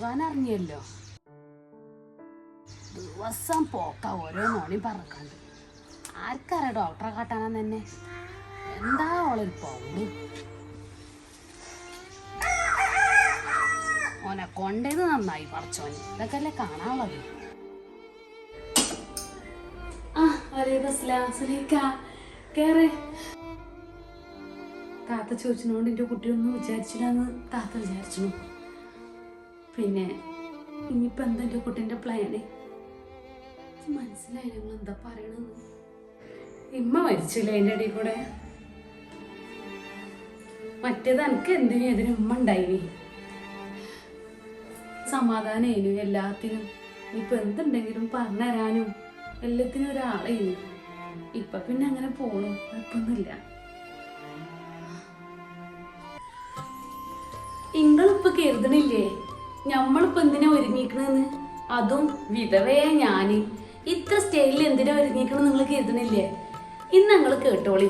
പോകാൻ അറിഞ്ഞല്ലോ ദിവസം പോക്ക ഓരോ നോണി പറക്കണ്ട്. ആർക്കറിയാം ഡോക്ടറെ കാട്ടാനാ തന്നെ എന്താ ഓളൊരു പൗണ്ട് ഓനെ കൊണ്ടേന്ന് നന്നായി പറച്ചോന് ഇതൊക്കെ കാണാനുള്ളത്? താത്ത ചോദിച്ചതുകൊണ്ട് എന്റെ കുട്ടിയൊന്നും വിചാരിച്ചില്ലെന്ന് താത്ത വിചാരിച്ചു. പിന്നെ ഇനിയിപ്പോൾ എന്താ എന്റെ കുട്ടീന്റെ പ്ലാന് മനസ്സിലായി ഞങ്ങൾ എന്താ പറയണെന്ന് ഇമ്മ മരിച്ചില്ല അതിന്റെ ഇടയിൽ കൂടെ? മറ്റേത് എനിക്ക് എന്തിനും എതിനും ഉമ്മ ഉണ്ടായിനി. സമാധാനമായിരുന്നു എല്ലാത്തിനും. ഇപ്പൊ എന്തുണ്ടെങ്കിലും പറഞ്ഞുതരാനും എല്ലാത്തിനും ഒരാളെയും ഇപ്പൊ പിന്നെ അങ്ങനെ പോണു. കുഴപ്പമൊന്നുമില്ല. ഇങ്ങളിപ്പൊ കരുതണില്ലേ? ഞമ്മളിപ്പോ എന്തിനാ ഒരുങ്ങിക്കണെന്ന് അതും വിധവയെ ഞാൻ. ഇത്ര സ്റ്റൈലിൽ എന്തിനാ ഒരുങ്ങിക്കണം നിങ്ങൾ കരുതണില്ലേ? ഇന്ന് ഞങ്ങൾ കേട്ടോളി.